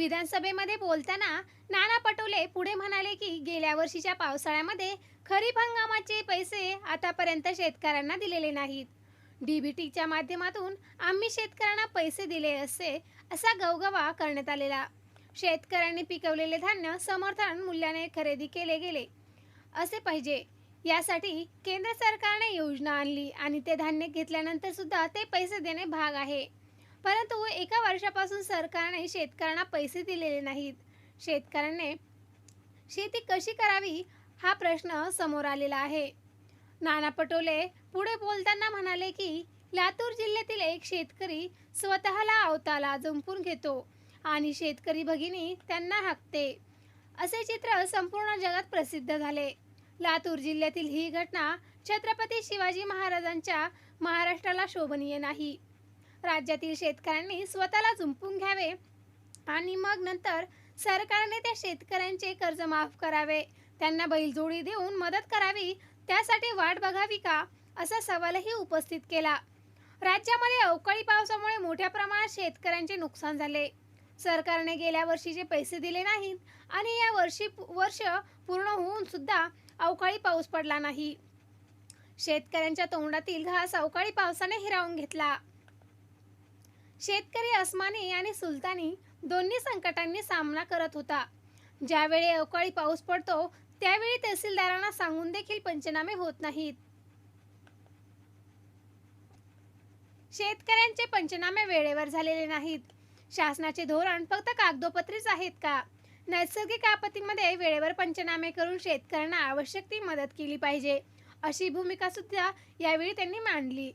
विधानसभेमध्ये बोलताना नाना पटोले पुढे म्हणाले की गेल्या वर्षीच्या पावसाळ्यामध्ये खरीप हंगामाचे पैसे आतापर्यंत शेतकऱ्यांना दिलेले नाहीत. डीबीटीच्या माध्यमातून आम्ही शेतकऱ्यांना पैसे दिले असे असा गवगवा करण्यात आलेला. शेतकऱ्यांनी पिकवलेले धान्य समर्थन मूल्याने खरेदी केले गेले. असे पाहिजे. यासाठी केंद्र सरकारने योजना आणली आणि ते धान्य घेतल्यानंतर सुद्धा ते पैसे देणे भाग आहे. परंतु एका वर्षापासून सरकारने शेतकऱ्यांना पैसे दिलेले नाहीत. शेतकऱ्यांनी शेती कशी करावी हा प्रश्न समोर आलेला आहे. नाना पटोले पुढे बोलताना म्हणाले की लातूर जिल्ह्यातील एक शेतकरी स्वतःला अवताला जंपून घेतो आणि शेतकरी भगिनी त्यांना हाकते. असे चित्र संपूर्ण जगात प्रसिद्ध झाले. लातूर जिल्ह्यातील ही घटना छत्रपती शिवाजी महाराजांच्या महाराष्ट्राला शोभनीय नाही. राज्यातील शेतकऱ्यांनी स्वतःला झुंपून घ्यावे आणि मग नंतर सरकारने त्या शेतकऱ्यांचे कर्ज माफ करावे. त्यांना बैलजोडी देऊन मदत करावी त्यासाठी वाट बघावी का? असा सवालही उपस्थित केला. राज्यामध्ये अवकाळी पावसामुळे मोठ्या प्रमाणात शेतकऱ्यांचे नुकसान झाले. सरकारने गेल्या वर्षीचे पैसे दिले नाहीत आणि या वर्षी वर्ष पूर्ण होऊन सुद्धा अवकाळी पाऊस पडला नाही. शेतकऱ्यांच्या तोंडातील घास अवकाळी पावसाने हिरावून घेतला. शेतकरी अस्मानी आणि सुलतानी दोन्ही संकटांनी सामना करत होता. ज्यावेळी अवकाळी पाऊस पडतो त्यावेळी तहसीलदारांना सांगून देखील पंचनामे होत नाहीत. शेतकऱ्यांचे पंचनामे वेळेवर झालेले नाहीत. शासनाचे धोरण फक्त कागदोपत्रीच आहेत का? नैसर्गिक आपत्तीमध्ये वेळेवर पंचनामे करून शेतकऱ्यांना आवश्यक ती मदत केली पाहिजे अशी भूमिका सुद्धा यावेळी त्यांनी मांडली.